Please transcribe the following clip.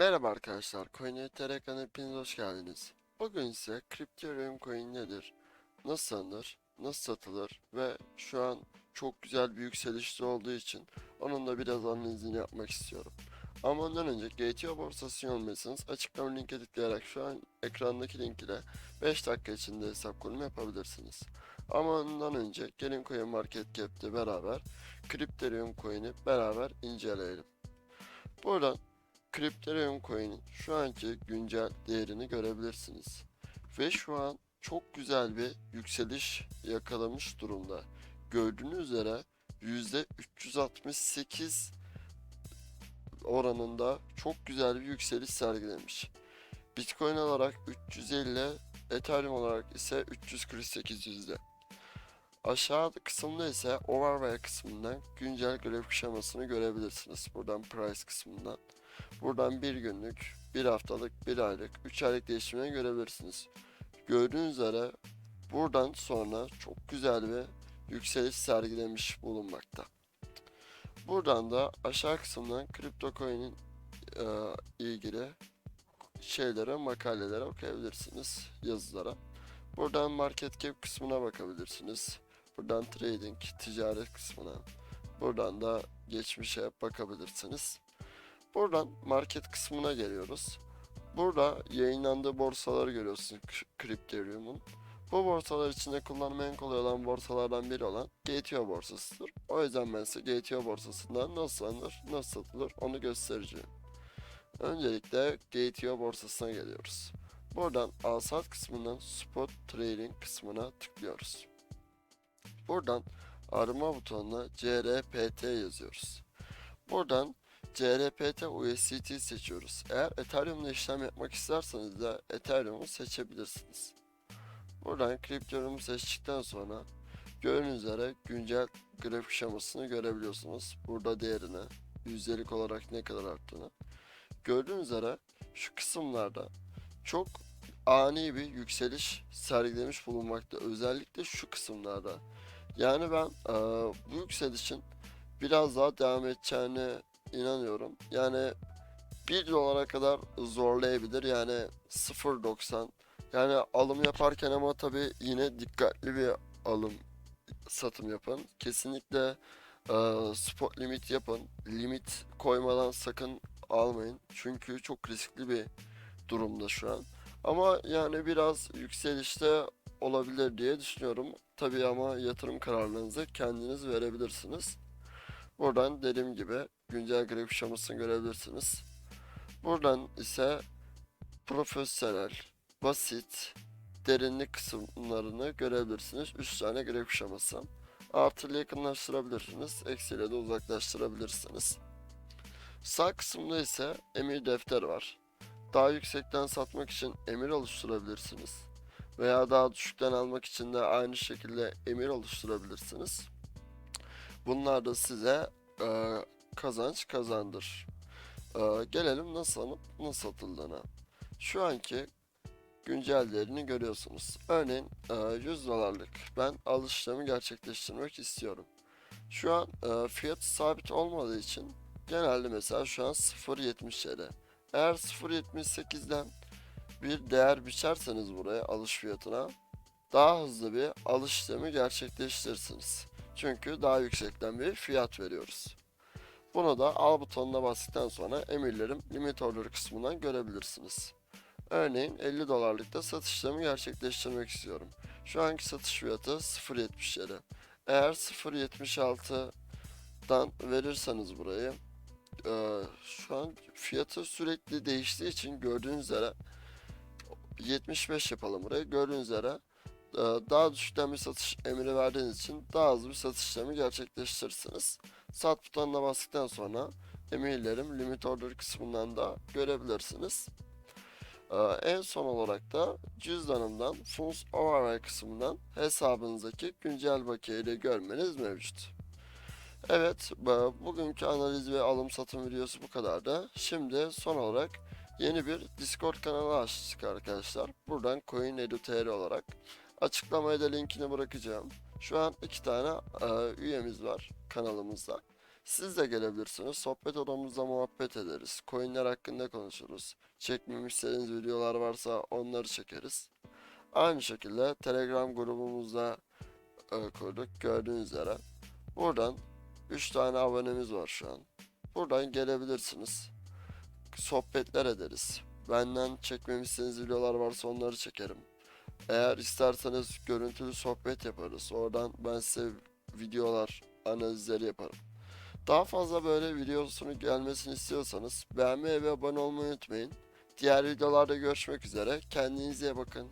Merhaba arkadaşlar, CoinTR ekranına hepiniz hoş geldiniz. Bugün ise Crypterium Coin nedir, nasıl alınır, nasıl satılır ve şu an çok güzel bir yükselişte olduğu için onun da biraz analizini yapmak istiyorum. Ama ondan önce GTO borsası olmayasınız açıklama linke tıklayarak şu an ekrandaki link ile 5 dakika içinde hesap kurumu yapabilirsiniz. Ama ondan önce gelin Coin Market Cap'te beraber Crypterium Coin'i beraber inceleyelim. Buradan Crypterium Coin'in şu anki güncel değerini görebilirsiniz. Ve şu an çok güzel bir yükseliş yakalamış durumda. Gördüğünüz üzere %368 oranında çok güzel bir yükseliş sergilemiş. Bitcoin olarak 350, Ethereum olarak ise 348 yüzde. Aşağı kısımda ise Overway kısmından güncel grafik şemasını görebilirsiniz. Buradan price kısmından. Buradan bir günlük, bir haftalık, bir aylık, üç aylık değişimini görebilirsiniz. Gördüğünüz üzere buradan sonra çok güzel bir yükseliş sergilemiş bulunmakta. Buradan da aşağı kısımdan kripto coin'in e, ilgili şeylere, makalelere okuyabilirsiniz, yazılara. Buradan market cap kısmına bakabilirsiniz. Buradan trading, ticaret kısmına. Buradan da geçmişe bakabilirsiniz. Buradan market kısmına geliyoruz. Burada yayınlandığı borsaları görüyorsunuz Crypterium'un. Bu borsalar içinde kullanımı en kolay olan borsalardan biri olan GTO borsasıdır. O yüzden ben size GTO borsasından nasıl alınır, nasıl satılır onu göstereceğim. Öncelikle GTO borsasına geliyoruz. Buradan alsat kısmından spot trading kısmına tıklıyoruz. Buradan arama butonuna CRPT yazıyoruz. Buradan CRPT USDT seçiyoruz. Eğer Ethereum'da işlem yapmak isterseniz de Ethereum'u seçebilirsiniz. Buradan Crypto'yu seçtikten sonra gördüğünüz üzere güncel grafik şemasını görebiliyorsunuz. Burada değerini, yüzdelik olarak ne kadar arttığını. Gördüğünüz üzere şu kısımlarda çok ani bir yükseliş sergilemiş bulunmakta. Özellikle şu kısımlarda. Yani ben eee, bu yükselişin biraz daha devam edeceğini inanıyorum. Yani 1 dolara kadar zorlayabilir. Yani 0.90. Yani alım yaparken ama tabii yine dikkatli bir alım satım yapın. Kesinlikle eee, spot limit yapın. Limit koymadan sakın almayın. Çünkü çok riskli bir durumda şu an. Ama yani biraz yükselişte olabilir diye düşünüyorum. Tabii ama yatırım kararlarınızı kendiniz verebilirsiniz. Buradan dediğim gibi güncel grafik şemasını görebilirsiniz. Buradan ise profesyonel, basit, derinlik kısımlarını görebilirsiniz. 3 tane grafik şeması. Artı ile yakınlaştırabilirsiniz. Eksiyle de uzaklaştırabilirsiniz. Sağ kısımda ise emir defter var. Daha yüksekten satmak için emir oluşturabilirsiniz. Veya daha düşükten almak için de aynı şekilde emir oluşturabilirsiniz. Bunlar da size e, kazanç kazandır. E, gelelim nasıl alıp nasıl satıldığına. Şu anki güncel değerini görüyorsunuz. Örneğin e, 100 dolarlık ben alış işlemi gerçekleştirmek istiyorum. Şu an e, fiyat sabit olmadığı için genelde mesela şu an 0.70 TL. Eğer 0.78'den bir değer biçerseniz buraya alış fiyatına daha hızlı bir alış işlemi gerçekleştirirsiniz. Çünkü daha yüksekten bir fiyat veriyoruz. Bunu da al butonuna bastıktan sonra emirlerim limit order kısmından görebilirsiniz. Örneğin 50 dolarlıkta satış işlemi gerçekleştirmek istiyorum. Şu anki satış fiyatı 0.70 TL. Eğer 0.76'dan verirseniz burayı eee, şu an fiyatı sürekli değiştiği için gördüğünüz üzere 75 yapalım buraya. Gördüğünüz üzere e, daha düşükten bir satış emri verdiğiniz için daha hızlı bir satış işlemi gerçekleştirirsiniz. Sat butonuna bastıktan sonra emirlerim limit order kısmından da görebilirsiniz. E, En son olarak da cüzdanımdan Funds Overlay kısmından hesabınızdaki güncel bakiyeyi görmeniz mevcut. Evet, bu- bugünkü analiz ve alım satım videosu bu kadardı. Şimdi son olarak yeni bir Discord kanalı açtık arkadaşlar. Buradan CoinEdu.tr olarak açıklamaya da linkini bırakacağım. Şu an iki tane e, üyemiz var kanalımızda. Siz de gelebilirsiniz. Sohbet odamızda muhabbet ederiz. Coinler hakkında konuşuruz. Çekmemi istediğiniz videolar varsa onları çekeriz. Aynı şekilde Telegram grubumuzda e, kurduk gördüğünüz üzere. Buradan 3 tane abonemiz var şu an. Buradan gelebilirsiniz. Sohbetler ederiz. Benden çekmemi istediğiniz videolar varsa onları çekerim. Eğer isterseniz görüntülü sohbet yaparız. Oradan ben size videolar, analizleri yaparım. Daha fazla böyle videosunun gelmesini istiyorsanız beğenmeyi ve abone olmayı unutmayın. Diğer videolarda görüşmek üzere. Kendinize bakın.